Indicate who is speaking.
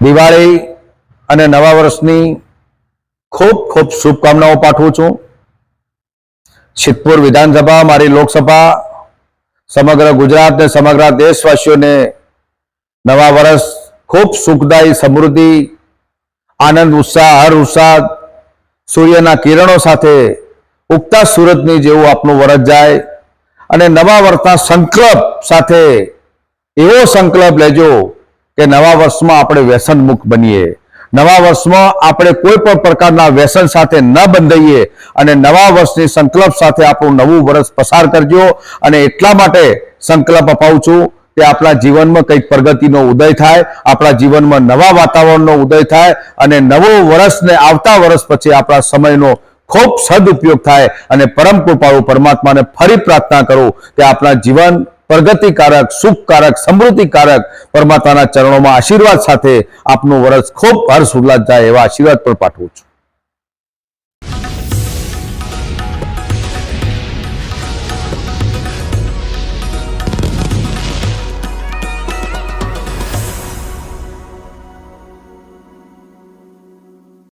Speaker 1: દિવાળી અને નવા વર્ષની ખૂબ ખૂબ શુભકામનાઓ પાઠવું છું. સિદ્ધપુર વિધાનસભા, મારી લોકસભા, સમગ્ર ગુજરાત ને સમગ્ર દેશવાસીઓને નવા વર્ષ ખૂબ સુખદાયી, સમૃદ્ધિ, આનંદ, ઉત્સાહ, હર ઉત્સાહ, સૂર્યના કિરણો સાથે ઉગતા સુરતની જેવું આપનું વરસ જાય અને નવા વર્ષના સંકલ્પ સાથે એવો સંકલ્પ લેજો કે નવા વર્ષમાં આપણે વ્યસન મુક્ત બનીએ. નવા વર્ષમાં આપણે કોઈ પણ પ્રકારના વ્યસન સાથે ન બંધાઈએ અને નવા વર્ષની સંકલ્પ સાથે આપણું નવું વર્ષ પસાર કરજો અને એટલા માટે સંકલ્પ અપાવું છું કે આપણા જીવનમાં કંઈક પ્રગતિનો ઉદય થાય, આપણા જીવનમાં નવા વાતાવરણનો ઉદય થાય અને નવું વર્ષને આવતા વર્ષ પછી આપણા સમયનો ખૂબ સદુપયોગ થાય અને પરમ કૃપાળુ પરમાત્માને ફરી પ્રાર્થના કરું કે આપણા જીવન પ્રગતિકારક, સુખકારક, સમૃદ્ધિકારક પરમાતાના ચરણોમાં આશીર્વાદ સાથે આપનું વર્ષ ખૂબ હર્ષ, ઉલ્લાસ, જાય એવા આશીર્વાદ પણ પાઠવું છું.